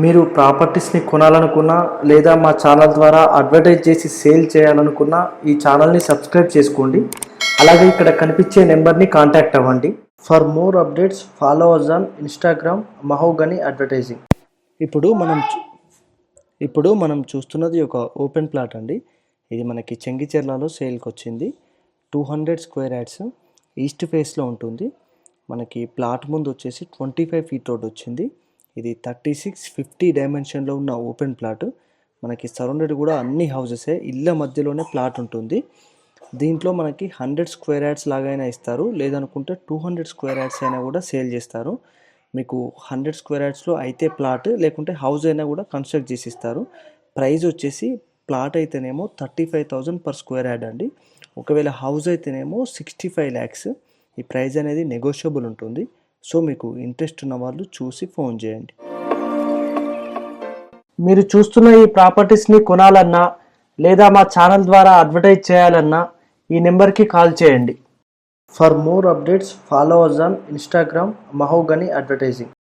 మీరు ప్రాపర్టీస్ని కొనాలనుకున్నా లేదా మా ఛానల్ ద్వారా అడ్వర్టైజ్ చేసి సేల్ చేయాలనుకున్నా ఈ ఛానల్ని సబ్స్క్రైబ్ చేసుకోండి. అలాగే ఇక్కడ కనిపించే నెంబర్ని కాంటాక్ట్ అవ్వండి. For more updates follow us on Instagram Mahogany advertising. ఇప్పుడు మనం ఇప్పుడు మనం చూస్తున్నది ఒక ఓపెన్ ప్లాట్ అండి. ఇది మనకి చెంగిచెర్లలో సేల్కి వచ్చింది two hundred square yards east ఫేస్లో ఉంటుంది. మనకి ప్లాట్ ముందు వచ్చేసి ట్వంటీ ఫైవ్ ఫీట్ రోడ్ వచ్చింది. ఇది థర్టీ సిక్స్ ఫిఫ్టీ డైమెన్షన్లో ఉన్న ఓపెన్ ప్లాట్. మనకి సరౌండెడ్ కూడా అన్ని హౌజెసే ఇళ్ళ మధ్యలోనే ప్లాట్ ఉంటుంది. దీంట్లో మనకి హండ్రెడ్ స్క్వేర్ యాడ్స్ లాగైనా ఇస్తారు. లేదనుకుంటే టూ హండ్రెడ్ స్క్వేర్ యాడ్స్ అయినా కూడా సేల్ చేస్తారు. మీకు హండ్రెడ్ స్క్వేర్ యాడ్స్లో అయితే ప్లాట్ లేకుంటే హౌస్ అయినా కూడా కన్స్ట్రక్ట్ చేసి ఇస్తారు. ప్రైస్ వచ్చేసి ప్లాట్ అయితేనేమో thirty five thousand per square yard అండి. ఒకవేళ హౌస్ అయితేనేమో సిక్స్టీ ఫైవ్ ల్యాక్స్. ఈ ప్రైస్ అనేది నెగోషియబుల్ ఉంటుంది. సో మీకు ఇంట్రెస్ట్ ఉన్న వాళ్ళు చూసి ఫోన్ చేయండి. మీరు చూస్తున్న ఈ ప్రాపర్టీస్ని కొనాలన్నా లేదా మా ఛానల్ ద్వారా అడ్వర్టైజ్ చేయాలన్నా ఈ నెంబర్కి కాల్ చేయండి. For more updates follow us on Instagram Mahogany advertising